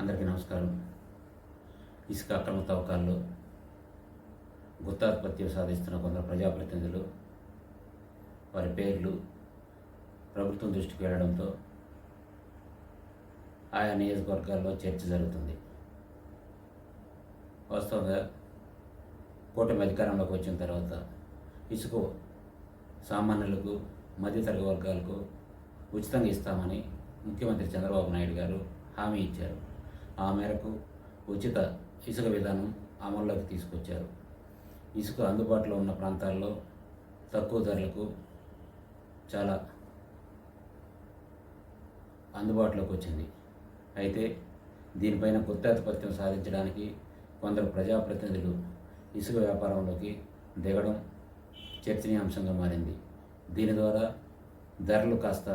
అందరికీ నమస్కారం. ఇసుక అక్రమ తవ్వకాల్లో గుత్తాధిపత్యం సాధిస్తున్న కొందరు ప్రజాప్రతినిధులు వారి పేర్లు ప్రభుత్వం దృష్టికి వెళ్ళడంతో ఆయా నియోజకవర్గాల్లో చర్చ జరుగుతుంది. వాస్తవంగా కూటమి అధికారంలోకి వచ్చిన తర్వాత ఇసుక సామాన్యులకు మధ్యతరగతి వర్గాలకు ఉచితంగా ఇస్తామని ముఖ్యమంత్రి చంద్రబాబు నాయుడు గారు హామీ ఇచ్చారు. ఆ మేరకు ఉచిత ఇసుక విధానం అమల్లోకి తీసుకొచ్చారు. ఇసుక అందుబాటులో ఉన్న ప్రాంతాల్లో తక్కువ ధరలకు చాలా అందుబాటులోకి వచ్చింది. అయితే దీనిపైన గుత్తాధిపత్యం సాధించడానికి కొందరు ప్రజాప్రతినిధులు ఇసుక వ్యాపారంలోకి దిగడం చర్చనీయాంశంగా మారింది. దీని ద్వారా ధరలు కాస్త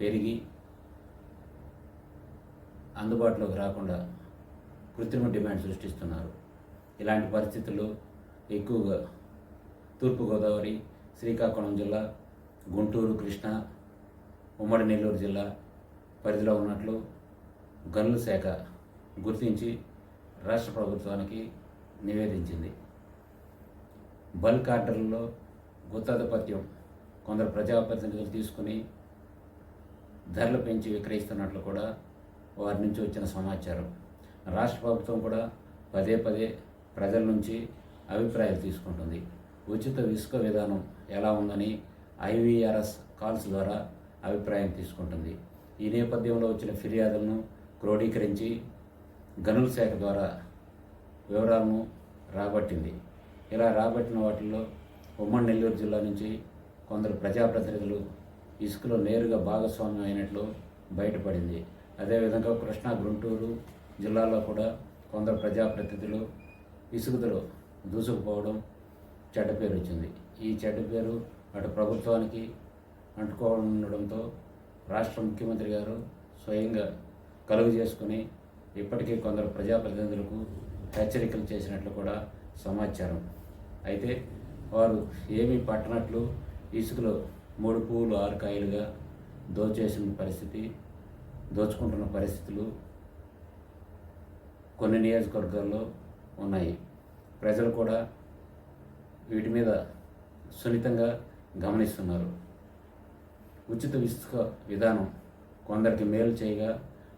పెరిగి అందుబాటులోకి రాకుండా కృత్రిమ డిమాండ్ సృష్టిస్తున్నారు. ఇలాంటి పరిస్థితులు ఎక్కువగా తూర్పుగోదావరి శ్రీకాకుళం జిల్లా గుంటూరు కృష్ణా ఉమ్మడి నెల్లూరు జిల్లా పరిధిలో ఉన్నట్లు గనుల శాఖ గుర్తించి రాష్ట్ర ప్రభుత్వానికి నివేదించింది. బల్క్ ఆర్డర్లలో గుత్తాధిపత్యం కొందరు ప్రజాప్రతినిధులు తీసుకుని ధరలు పెంచి విక్రయిస్తున్నట్లు కూడా వారి నుంచి వచ్చిన సమాచారం. రాష్ట్ర ప్రభుత్వం కూడా పదే పదే ప్రజల నుంచి అభిప్రాయాలు తీసుకుంటుంది. ఉచిత ఇసుక విధానం ఎలా ఉందని ఐవీఆర్ఎస్ కాల్స్ ద్వారా అభిప్రాయం తీసుకుంటుంది. ఈ నేపథ్యంలో వచ్చిన ఫిర్యాదులను క్రోడీకరించి గనుల శాఖ ద్వారా వివరాలను రాబట్టింది. ఇలా రాబట్టిన వాటిల్లో ఉమ్మడి నెల్లూరు జిల్లా నుంచి కొందరు ప్రజాప్రతినిధులు ఇసుకలో నేరుగా భాగస్వామ్యం అయినట్లు బయటపడింది. అదేవిధంగా కృష్ణా గుంటూరు జిల్లాలో కూడా కొందరు ప్రజాప్రతినిధులు ఇసుకలో దూసుకుపోవడం చెడ్డ పేరు వచ్చింది. ఈ చెడ్డ పేరు అటు ప్రభుత్వానికి అంటుకోవడంతో రాష్ట్ర ముఖ్యమంత్రి గారు స్వయంగా కలుగు చేసుకుని ఇప్పటికీ కొందరు ప్రజాప్రతినిధులకు హెచ్చరికలు చేసినట్లు కూడా సమాచారం. అయితే వారు ఏమీ పట్టనట్లు ఇసుకలో మూడు పువ్వులు ఆరు కాయలుగా దోచేసిన పరిస్థితి దోచుకుంటున్న పరిస్థితులు కొన్ని నియోజకవర్గాల్లో ఉన్నాయి. ప్రజలు కూడా వీటి మీద సున్నితంగా గమనిస్తున్నారు. ఉచిత ఇసుక విధానం కొందరికి మేలు చేయగా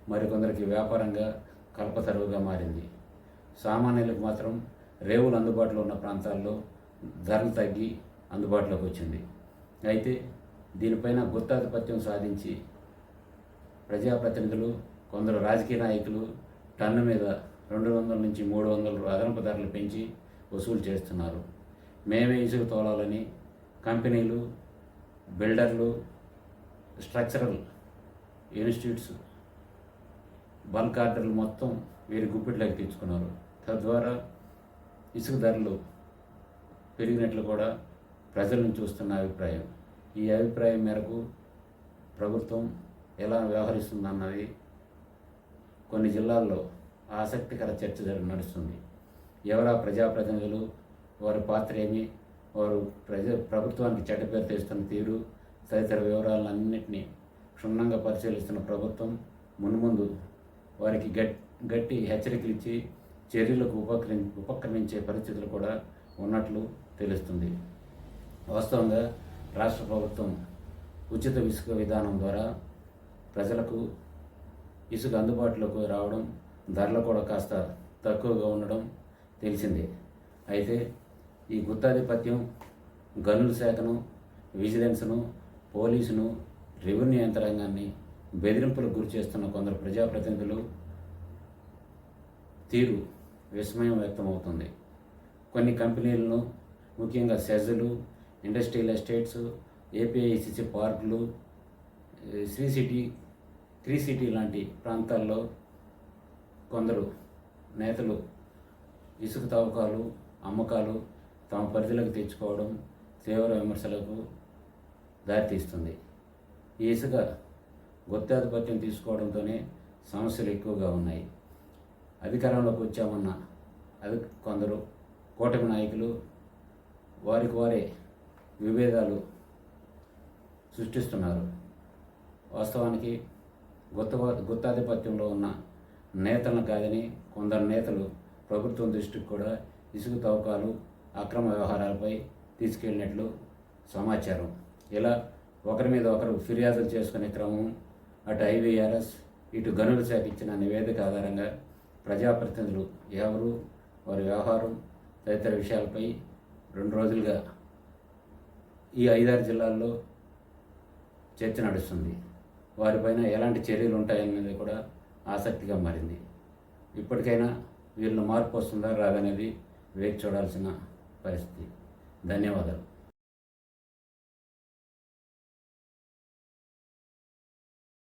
మరికొందరికి వ్యాపారంగా కల్పతరువుగా మారింది. సామాన్యులకు మాత్రం రేవులు అందుబాటులో ఉన్న ప్రాంతాల్లో ధరలు తగ్గి అందుబాటులోకి వచ్చింది. అయితే దీనిపైన గుత్తాధిపత్యం సాధించి ప్రజాప్రతినిధులు కొందరు రాజకీయ నాయకులు టన్ను మీద రెండు వందల నుంచి మూడు వందలు అదనపు ధరలు పెంచి వసూలు చేస్తున్నారు. మేమే ఇసుక తోలాలని కంపెనీలు బిల్డర్లు స్ట్రక్చరల్ ఇన్స్టిట్యూట్స్ బల్క్ ఆర్డర్లు మొత్తం వీరి గుప్పిట్లోకి తెచ్చుకున్నారు. తద్వారా ఇసుక ధరలు పెరిగినట్లు కూడా ప్రజలను చూస్తున్న అభిప్రాయం. ఈ అభిప్రాయం మేరకు ప్రభుత్వం ఎలా వ్యవహరిస్తుందన్నది కొన్ని జిల్లాల్లో ఆసక్తికర చర్చ జరు నడుస్తుంది. ఎవరా ప్రజాప్రతినిధులు వారి పాత్ర ఏమి వారు ప్రజ ప్రభుత్వానికి చెడ్డ పేరు తెస్తున్న తీరు తదితర వివరాలన్నింటినీ క్షుణ్ణంగా పరిశీలిస్తున్న ప్రభుత్వం మున్ముందు వారికి గట్ గట్టి హెచ్చరికలు ఇచ్చి చర్యలకు ఉపక్రమి ఉపక్రమించే పరిస్థితులు కూడా ఉన్నట్లు తెలుస్తుంది. వాస్తవంగా రాష్ట్ర ప్రభుత్వం ఉచిత ఇసుక విధానం ద్వారా ప్రజలకు ఇసుక అందుబాటులోకి రావడం ధరలు కూడా కాస్త తక్కువగా ఉండడం తెలిసిందే. అయితే ఈ గుత్తాధిపత్యం గనుల శాఖను విజిలెన్స్ను పోలీసును రెవెన్యూ యంత్రాంగాన్ని బెదిరింపులకు గురి చేస్తున్న కొందరు ప్రజాప్రతినిధులు తీరు విస్మయం వ్యక్తమవుతుంది. కొన్ని కంపెనీలను ముఖ్యంగా సెజలు ఇండస్ట్రియల్ ఎస్టేట్స్ ఏపీఐసిసి పార్కులు శ్రీ సిటీ త్రీ సిటీ లాంటి ప్రాంతాల్లో కొందరు నేతలు ఇసుక తవ్వకాలు అమ్మకాలు తమ పరిధిలోకి తెచ్చుకోవడం తీవ్ర విమర్శలకు దారితీస్తుంది. ఈ ఇసుక గుత్తాధిపత్యం తీసుకోవడంతోనే సమస్యలు ఎక్కువగా ఉన్నాయి. అధికారంలోకి వచ్చామన్న అది కొందరు కూటమి నాయకులు వారికి వారే విభేదాలు సృష్టిస్తున్నారు. వాస్తవానికి గుత్త గుత్తాధిపత్యంలో ఉన్న నేతలను కాదని కొందరు నేతలు ప్రభుత్వం దృష్టికి కూడా ఇసుక తవ్వకాలు అక్రమ వ్యవహారాలపై తీసుకెళ్ళినట్లు సమాచారం. ఇలా ఒకరి మీద ఒకరు ఫిర్యాదులు చేసుకునే క్రమం అటు ఐవీఆర్ఎస్ ఇటు గనుల శాఖ ఇచ్చిన నివేదిక ఆధారంగా ప్రజాప్రతినిధులు ఎవరు వారి వ్యవహారం తదితర విషయాలపై రెండు రోజులుగా ఈ ఐదారు జిల్లాల్లో చర్చ నడుస్తుంది. వారిపైన ఎలాంటి చర్యలు ఉంటాయనేది కూడా ఆసక్తిగా మారింది. ఇప్పటికైనా వీళ్ళు మార్పు వస్తుందా రాదనేది వేచి చూడాల్సిన పరిస్థితి. ధన్యవాదాలు.